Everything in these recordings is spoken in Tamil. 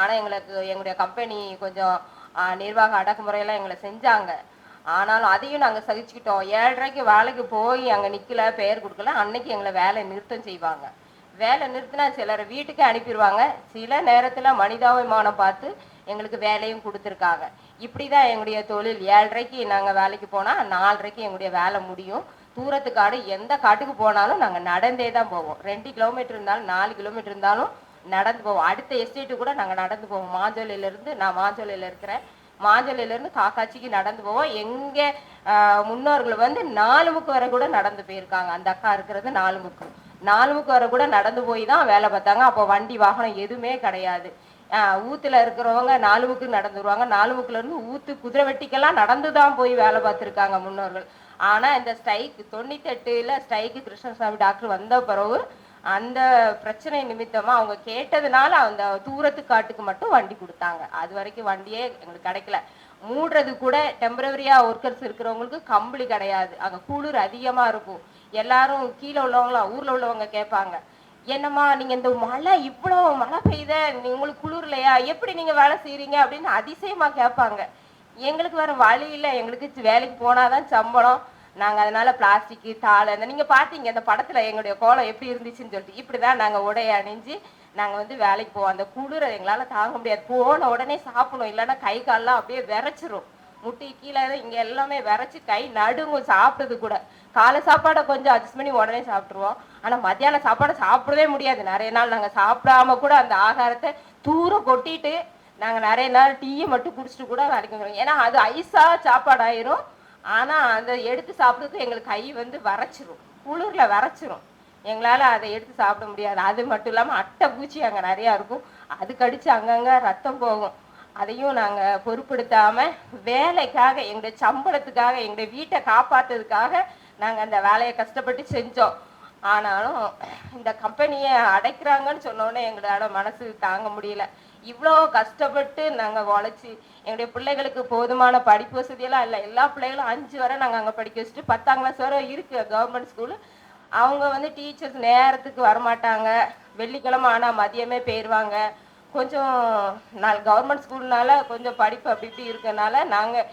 ஆனால் எங்களுக்கு எங்களுடைய கம்பெனி கொஞ்சம் நிர்வாக அடக்குமுறையெல்லாம் எங்களை செஞ்சாங்க. ஆனாலும் அதையும் நாங்கள் சகிச்சுக்கிட்டோம். ஏழரைக்கு வேலைக்கு போய் அங்கே நிற்கல பெயர் கொடுக்கல அன்னைக்கு எங்களை வேலை நிறுத்தம் செய்வாங்க. வேலை நிறுத்தினா சிலரை வீட்டுக்கே அனுப்பிடுவாங்க. சில நேரத்தில் மனிதாபிமானம் பார்த்து எங்களுக்கு வேலையும் கொடுத்துருக்காங்க. இப்படி தான் எங்களுடைய தொழில். ஏழரைக்கு நாங்கள் வேலைக்கு போனால் நாலரைக்கு எங்களுடைய வேலை முடியும். தூரத்து காடு எந்த காட்டுக்கு போனாலும் நாங்கள் நடந்தே தான் போவோம். ரெண்டு கிலோமீட்டர் இருந்தாலும் நாலு கிலோமீட்டர் இருந்தாலும் நடந்து போவோம். அடுத்த எஸ்டேட்டு கூட நாங்கள் நடந்து போவோம். மாஞ்சோலையிலேருந்து நான் மாஞ்சோலையில் இருக்கிறேன். மாஞ்சோலையிலேருந்து காக்காட்சிக்கு நடந்து போவோம். எங்கள் முன்னோர்கள் வந்து நாலு முக்கு வரை கூட நடந்து போயிருக்காங்க. அந்த அக்கா இருக்கிறது நாலு முக்கு. நாலு முக்கு வரை கூட நடந்து போய் தான் வேலை பார்த்தாங்க. அப்போ வண்டி வாகனம் எதுவுமே கிடையாது. ஊத்துல இருக்கிறவங்க நாலு முக்கு நடந்து வருவாங்க. நாலு முக்குல இருந்து ஊத்து குதிரை வெட்டிக்கெல்லாம் நடந்து தான் போய் வேலை பார்த்துருக்காங்க முன்னோர்கள். ஆனா இந்த ஸ்ட்ரைக் தொண்ணூத்தெட்டுல ஸ்ட்ரைக்கு கிருஷ்ணசாமி டாக்டர் வந்த பிறகு அந்த பிரச்சனை நிமித்தமா அவங்க கேட்டதுனால அந்த தூரத்து காட்டுக்கு மட்டும் வண்டி கொடுத்தாங்க. அது வரைக்கும் வண்டியே எங்களுக்கு கிடைக்கல. மூடுறது கூட டெம்பரவரியா ஒர்க்கர்ஸ் இருக்கிறவங்களுக்கு கம்பளி கிடையாது. அங்க குளிர் அதிகமா இருக்கும். எல்லாரும் கீழே உள்ளவங்களாம் ஊர்ல உள்ளவங்க கேட்பாங்க. என்னம்மா நீங்க இந்த மழை இவ்வளோ மழை பெய்த நீ- உங்களுக்கு குளிர்லையா எப்படி நீங்க வேலை செய்கிறீங்க அப்படின்னு அதிசயமா கேட்பாங்க. எங்களுக்கு வேற வழி இல்லை. எங்களுக்கு வேலைக்கு போனாதான் சம்பளம். நாங்க அதனால பிளாஸ்டிக் தாளை நீங்க பாத்தீங்க அந்த படத்துல எங்களுடைய கோலம் எப்படி இருந்துச்சுன்னு சொல்லிட்டு இப்படிதான் நாங்க உடைய அணிஞ்சு நாங்க வந்து வேலைக்கு போவோம். அந்த குளிர எங்களால தாங்க முடியாது. போன உடனே சாப்பிடணும். இல்லைன்னா கை கால்லாம் அப்படியே விரைச்சிரும். முட்டி கீழே இங்க எல்லாமே விரைச்சு கை நடுங்கும் சாப்பிட்டது கூட. காலை சாப்பாடை கொஞ்சம் அட்ஜஸ்ட் பண்ணி உடனே சாப்பிட்ருவோம் ஆனா மத்தியான சாப்பாடை சாப்பிடவே முடியாது. நிறைய நாள் நாங்க சாப்பிடாம கூட அந்த ஆகாரத்தை தூரம் கொட்டிட்டு நாங்க நிறைய நாள் டீயை மட்டும் குடிச்சிட்டு கூட வேலைக்கு ஏன்னா அது ஐஸா சாப்பாடாயிரும். ஆனால் அந்த எடுத்து சாப்பிட்றதுக்கு எங்களுக்கு கை வந்து வரைச்சிரும் குளிரில் வரைச்சிரும் எங்களால் அதை எடுத்து சாப்பிட முடியாது. அது மட்டும் இல்லாமல் அட்டை பூச்சி அங்கே நிறையா இருக்கும். அது கடித்து அங்கங்கே ரத்தம் போகும். அதையும் நாங்கள் பொருட்படுத்தாமல் வேலைக்காக எங்களுடைய சம்பளத்துக்காக எங்களுடைய வீட்டை காப்பாற்றுறதுக்காக நாங்கள் அந்த வேலையை கஷ்டப்பட்டு செஞ்சோம். ஆனாலும் இந்த கம்பெனியை அடைக்கிறாங்கன்னு சொன்னோடனே எங்களோட மனசு தாங்க முடியல. இவ்வளோ கஷ்டப்பட்டு நாங்கள் உழைச்சி எங்களுடைய பிள்ளைகளுக்கு போதுமான படிப்பு வசதியெல்லாம் இல்லை. எல்லா பிள்ளைகளும் அஞ்சு வரை நாங்கள் அங்கே படிக்க வச்சுட்டு பத்தாம் கிளாஸ் வரை இருக்குது கவர்மெண்ட் ஸ்கூலு அவங்க வந்து டீச்சர்ஸ் நேரத்துக்கு வரமாட்டாங்க. வெள்ளிக்கிழமை ஆனால் மதியமே போயிடுவாங்க கொஞ்சம் நாள் கவர்மெண்ட் ஸ்கூல்னால கொஞ்சம் படிப்பு அப்படி இப்படி இருக்கனால நாங்கள்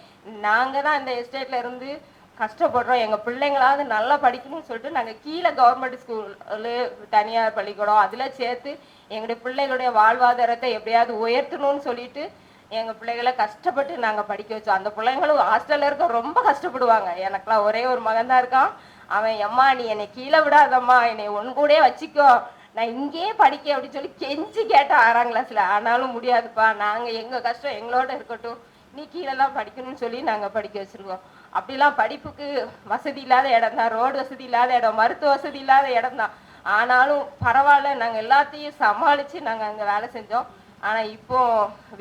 நாங்கள் தான் இந்த எஸ்டேட்டில் இருந்து கஷ்டப்படுறோம். எங்கள் பிள்ளைங்களாவது நல்லா படிக்கணும்னு சொல்லிட்டு நாங்கள் கீழே கவர்மெண்ட் ஸ்கூலு தனியார் பள்ளிக்கூடம் அதில் சேர்த்து எங்களுடைய பிள்ளைகளுடைய வாழ்வாதாரத்தை எப்படியாவது உயர்த்தணும்னு சொல்லிட்டு எங்கள் பிள்ளைகளை கஷ்டப்பட்டு நாங்கள் படிக்க வச்சோம். அந்த பிள்ளைங்களும் ஹாஸ்டலில் இருக்க ரொம்ப கஷ்டப்படுவாங்க. எனக்குலாம் ஒரே ஒரு மகன் தான் இருக்கான். அவன் எம்மா நீ என்னை கீழே விடாதம்மா. என்னை ஒன் கூட வச்சுக்கோ. நான் இங்கேயே படிக்க அப்படின்னு சொல்லி கெஞ்சி கேட்டேன் ஆறாம் கிளாஸில் ஆனாலும் முடியாதுப்பா. நாங்கள் எங்கள் கஷ்டம் எங்களோட இருக்கட்டும். நீ கீழெல்லாம் படிக்கணும்னு சொல்லி நாங்கள் படிக்க வச்சிருக்கோம். அப்படிலாம் படிப்புக்கு வசதி இல்லாத இடம் தான். ரோடு வசதி இல்லாத இடம் மருத்துவ வசதி இல்லாத இடம் தான். ஆனாலும் பரவாயில்ல நாங்கள் எல்லாத்தையும் சமாளித்து நாங்கள் அங்கே வேலை செஞ்சோம். ஆனால் இப்போ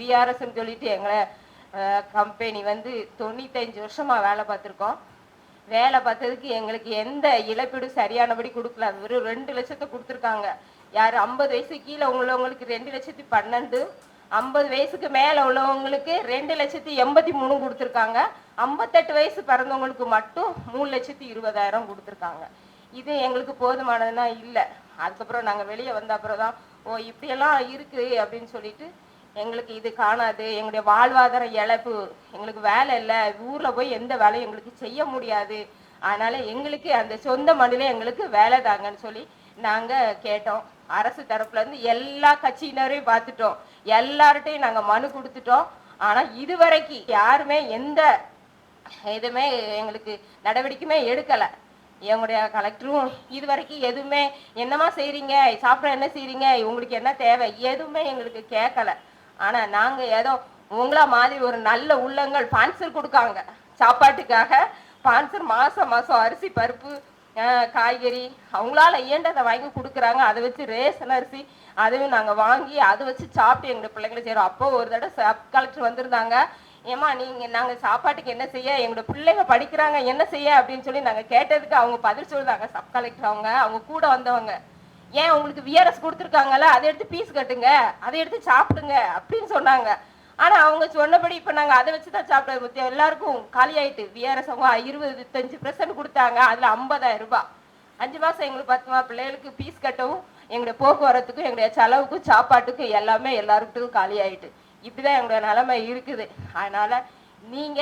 விஆர்எஸ்ன்னு சொல்லிட்டு எங்களை கம்பெனி வந்து தொண்ணூத்தஞ்சு வருஷமாக வேலை பார்த்துருக்கோம். வேலை பார்த்ததுக்கு எங்களுக்கு எந்த இழப்பீடும் சரியானபடி கொடுக்கல. அது வெறும் ரெண்டு லட்சத்தை கொடுத்துருக்காங்க. யார் ஐம்பது வயசு கீழே உள்ளவங்களுக்கு ரெண்டு லட்சத்தி பன்னெண்டு ஐம்பது வயசுக்கு மேலே உள்ளவங்களுக்கு ரெண்டு லட்சத்தி எண்பத்தி மூணு கொடுத்துருக்காங்க. ஐம்பத்தெட்டு வயசு பிறந்தவங்களுக்கு மட்டும் மூணு லட்சத்தி இருபதாயிரம் கொடுத்துருக்காங்க. இது எங்களுக்கு போதுமானதுன்னா இல்லை. அதுக்கப்புறம் நாங்கள் வெளியே வந்த அப்புறம் தான் ஓ இப்படியெல்லாம் இருக்குது அப்படின்னு சொல்லிட்டு எங்களுக்கு இது காணாது. எங்களுடைய வாழ்வாதார இழப்பு எங்களுக்கு வேலை இல்லை. ஊரில் போய் எந்த வேலையும் எங்களுக்கு செய்ய முடியாது. அதனால் எங்களுக்கு அந்த சொந்த மண்ணிலே எங்களுக்கு வேலை தாங்கன்னு சொல்லி நாங்கள் கேட்டோம். அரசு தரப்புல இருந்து எல்லா கட்சியினரையும் பார்த்துட்டோம். எல்லார்ட்டையும் நாங்கள் மனு கொடுத்துட்டோம். ஆனால் இதுவரைக்கும் யாருமே எந்த எதுவுமே எங்களுக்கு நடவடிக்கையுமே எடுக்கலை. எங்களுடைய கலெக்டரும் இது வரைக்கும் எதுவுமே என்னமா செய்றீங்க? சாப்பிட என்ன செய்றீங்க? உங்களுக்கு என்ன தேவை? எதுவுமே எங்களுக்கு கேட்கல. ஆனா நாங்க ஏதோ உங்களா மாதிரி ஒரு நல்ல உள்ளங்கள் பான்சர் கொடுக்காங்க. சாப்பாட்டுக்காக பான்சர் மாசம் மாசம் அரிசி பருப்பு காய்கறி. அவங்களால ஏண்டதை வாங்கி கொடுக்குறாங்க. அதை வச்சு ரேஷன் அரிசி அதையும் நாங்கள் வாங்கி அதை வச்சு சாப்பிட்டு எங்களுடைய பிள்ளைங்களை செய்கிறோம் அப்போ ஒரு தடவை சப் கலெக்டர் வந்திருந்தாங்க. ஏமா நீங்க நாங்க சாப்பாட்டுக்கு என்ன செய்ய? எங்களோட பிள்ளைங்க படிக்கிறாங்க. என்ன செய்ய? அப்படின்னு சொல்லி நாங்க கேட்டதுக்கு அவங்க பதில் சொல்றாங்க சப் கலெக்டர் அவங்க அவங்க கூட வந்தவங்க. ஏன் உங்களுக்கு விஆர்எஸ் கொடுத்துருக்காங்கல்ல? அதை எடுத்து பீஸ் கட்டுங்க. அதை எடுத்து சாப்பிடுங்க அப்படின்னு சொன்னாங்க. ஆனா அவங்க சொன்னபடி இப்ப நாங்க அதை வச்சு தான் சாப்பிட எல்லாருக்கும் காலி ஆயிட்டு விஆர்எஸ் அவங்க இருபத்தஞ்சு பெர்சன்ட் கொடுத்தாங்க. அதுல ஐம்பதாயிரம் ரூபாய். அஞ்சு மாசம் எங்களுக்கு பத்து மாசம் பிள்ளைகளுக்கு ஃபீஸ் கட்டவும் எங்களுடைய போக்குவரத்துக்கும் எங்களுடைய செலவுக்கும் சாப்பாட்டுக்கும் எல்லாமே எல்லாருக்கிட்டும் காலி ஆயிட்டு. இப்படிதான் எங்களுடைய நிலைமை இருக்குது. அதனால நீங்க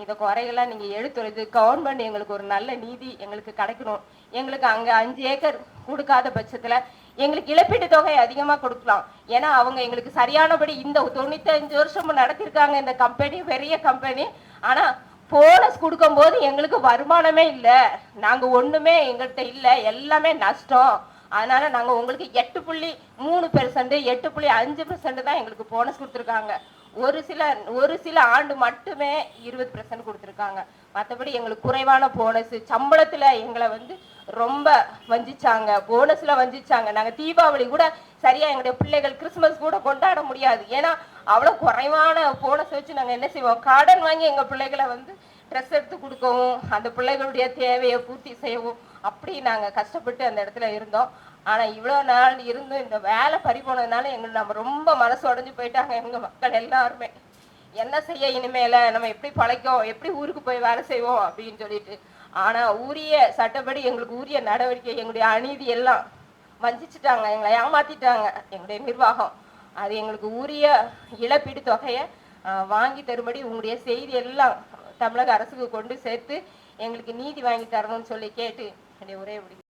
இந்த குறைகள்லாம் நீங்க எடுத்துறது கவர்மெண்ட் எங்களுக்கு ஒரு நல்ல நீதி எங்களுக்கு கிடைக்கணும். எங்களுக்கு அங்கே அஞ்சு ஏக்கர் கொடுக்காத பட்சத்தில் எங்களுக்கு இழப்பீட்டு தொகை அதிகமாக கொடுக்கலாம். ஏன்னா அவங்க எங்களுக்கு சரியானபடி இந்த தொண்ணூத்தஞ்சு வருஷமும் நடத்திருக்காங்க இந்த கம்பெனி பெரிய கம்பெனி ஆனால் போனஸ் கொடுக்கும்போது எங்களுக்கு வருமானமே இல்லை. நாங்கள் ஒன்றுமே எங்கள்கிட்ட இல்லை. எல்லாமே நஷ்டம். அதனால நாங்கள் உங்களுக்கு எட்டு புள்ளி மூணு பெர்சன்ட் எட்டு புள்ளி அஞ்சு பெர்சன்ட் தான் எங்களுக்கு போனஸ் கொடுத்துருக்காங்க. ஒரு சில ஒரு சில ஆண்டு மட்டுமே இருபது பெர்சன்ட் இருக்காங்க. மற்றபடி எங்களுக்கு குறைவான போனஸ் சம்பளத்துல எங்களை வந்து ரொம்ப வஞ்சிச்சாங்க. போனஸ்ல வஞ்சிச்சாங்க. நாங்க தீபாவளி கூட சரியா எங்களுடைய பிள்ளைகள் கிறிஸ்மஸ் கூட கொண்டாட முடியாது. ஏன்னா அவ்வளவு குறைவான போனஸ் வச்சு நாங்க என்ன செய்வோம்? கடன் வாங்கி எங்க பிள்ளைகளை வந்து ட்ரெஸ் எடுத்து கொடுக்கவும் அந்த பிள்ளைகளுடைய தேவையை பூர்த்தி செய்யவும் அப்படி நாங்க கஷ்டப்பட்டு அந்த இடத்துல இருந்தோம். ஆனா இவ்வளவு நாள் இருந்தும் இந்த வேலை பறி போனதுனால எங்களுக்கு நம்ம ரொம்ப மனசு உடைஞ்சு போயிட்டாங்க. எங்க மக்கள் எல்லாருமே. என்ன செய்ய இனிமேல? நம்ம எப்படி பழைக்கும்? எப்படி ஊருக்கு போய் வேலை செய்வோம்? அப்படின்னு சொல்லிட்டு. ஆனா உரிய சட்டப்படி எங்களுக்கு உரிய நடவடிக்கை எங்களுடைய அநீதி எல்லாம் வஞ்சிச்சிட்டாங்க. எங்களை ஏமாத்திட்டாங்க. எங்களுடைய நிர்வாகம். அது எங்களுக்கு உரிய இழப்பீடு தொகையை வாங்கி தரும்படி உங்களுடைய செய்தி எல்லாம் தமிழக அரசுக்கு கொண்டு சேர்த்து எங்களுக்கு நீதி வாங்கி தரணும்னு சொல்லி கேட்டு என்னுடைய உரையை முடிக்கிறேன்.